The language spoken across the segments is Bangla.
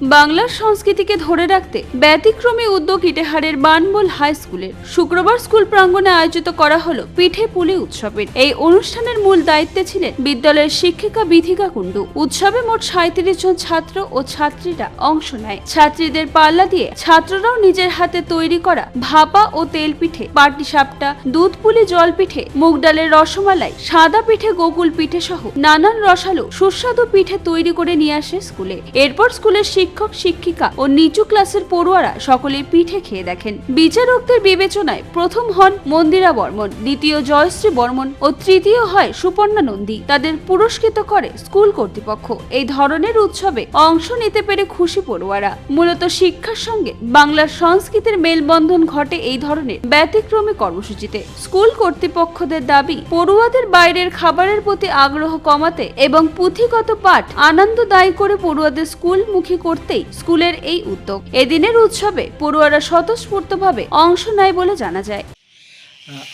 বাংলার সংস্কৃতিকে ধরে রাখতে ব্যতিক্রমী উদ্যোগ ইটেহারের বানবল হাই স্কুলের শুক্রবার স্কুল প্রাঙ্গণে আয়োজিত করা হলো পিঠে পুলি উৎসবের। এই অনুষ্ঠানের মূল দায়িত্বে ছিলেন বিদ্যালয়ের শিক্ষিকা বিধিকা কুণ্ডু। উৎসবে মোট সাঁত্রিশ জন ছাত্র ও ছাত্রীরা অংশ নেয়। ছাত্রীদের পাল্লা দিয়ে ছাত্ররাও নিজের হাতে তৈরি করা ভাপা ও তেল পিঠে পাটি সাপটা দুধ পুলি জল পিঠে মুগ ডালের রসমালাই, সাদা পিঠে গোকুল পিঠে সহ নানান রসালো সুস্বাদু পিঠে তৈরি করে নিয়ে আসে স্কুলে। এরপর স্কুলের শিক্ষক, শিক্ষিকা ও নিচু ক্লাসের পড়ুয়ারা সকলে পিঠে খেয়ে দেখেন। বিচারকদের বিবেচনায় প্রথম হন মন্দিরা বর্মন দ্বিতীয় জয়শ্রী বর্মন ও তৃতীয় হয় সুপর্ণা নন্দী। তাদের পুরস্কৃত করে স্কুল কর্তৃপক্ষ। এই ধরনের উৎসবে অংশ নিতে পেরে খুশি পড়ুয়ারা। মূলত শিক্ষার সঙ্গে বাংলার সংস্কৃতির মেলবন্ধন ঘটে এই ধরনের ব্যতিক্রমী কর্মসূচিতে। স্কুল কর্তৃপক্ষদের দাবি, পড়ুয়াদের বাইরের খাবারের প্রতি আগ্রহ কমাতে এবং পুঁথিগত পাঠ আনন্দদায়ী করে পড়ুয়াদের স্কুলমুখী করতেই স্কুলের এই উদ্যোগ। এদিনের উৎসবে পড়ুয়ারা স্বতঃস্ফূর্তভাবে অংশ নেয় বলে জানা যায়।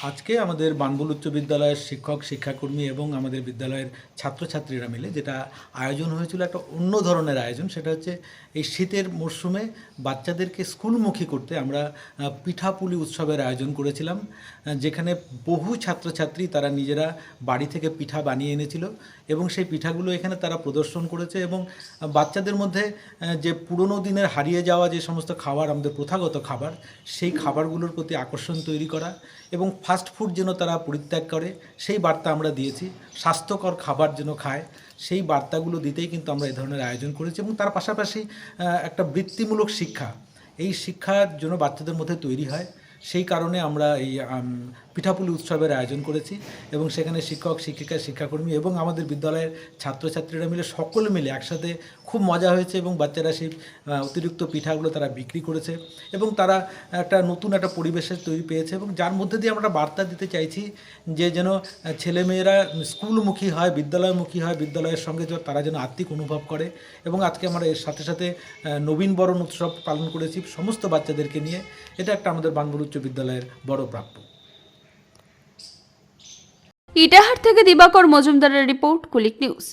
আজকে আমাদের বানবুল উচ্চ বিদ্যালয়ের শিক্ষক, শিক্ষাকর্মী এবং আমাদের বিদ্যালয়ের ছাত্রছাত্রীরা মিলে যেটা আয়োজন হয়েছিল, একটা অন্য ধরনের আয়োজন, সেটা হচ্ছে এই শীতের মরশুমে বাচ্চাদেরকে স্কুলমুখী করতে আমরা পিঠাপুলি উৎসবের আয়োজন করেছিলাম যেখানে বহু ছাত্রছাত্রী তারা নিজেরা বাড়ি থেকে পিঠা বানিয়ে এনেছিল এবং সেই পিঠাগুলো এখানে তারা প্রদর্শন করেছে এবং বাচ্চাদের মধ্যে যে পুরনো দিনের হারিয়ে যাওয়া যে সমস্ত খাবার, আমাদের প্রথাগত খাবার, সেই খাবারগুলোর প্রতি আকর্ষণ তৈরি করা এবং ফাস্ট ফুড যেন তারা পরিত্যাগ করে, সেই বার্তা আমরা দিয়েছি। স্বাস্থ্যকর খাবার যেন খায়, সেই বার্তাগুলো দিতেই কিন্তু আমরা এ ধরনের আয়োজন করেছি এবং তার পাশাপাশি একটা বৃত্তিমূলক শিক্ষা। এই শিক্ষার জন্য বাচ্চাদের মধ্যে তৈরি হয়। সেই কারণে আমরা এই পিঠাপুলি উৎসবের আয়োজন করেছি এবং সেখানে শিক্ষক, শিক্ষিকা, শিক্ষাকর্মী এবং আমাদের বিদ্যালয়ের ছাত্রছাত্রীরা মিলে সকলে মিলে একসাথে খুব মজা হয়েছে এবং বাচ্চারা সেই অতিরিক্ত পিঠাগুলো তারা বিক্রি করেছে এবং তারা একটা নতুন একটা পরিবেশের তৈরি পেয়েছে এবং যার মধ্যে দিয়ে আমরা বার্তা দিতে চাইছি যে যেন ছেলেমেয়েরা স্কুলমুখী হয়, বিদ্যালয়মুখী হয়, বিদ্যালয়ের সঙ্গে তারা যেন আত্মিক অনুভব করে এবং আজকে আমরা এর সাথে সাথে নবীনবরণ উৎসব পালন করেছি সমস্ত বাচ্চাদেরকে নিয়ে। এটা একটা আমাদের বানবুল উচ্চ বিদ্যালয়ের বড় প্রাপ্য। ইটাহার থেকে দিবাকর মজুমদারের রিপোর্ট কুলিক নিউজ।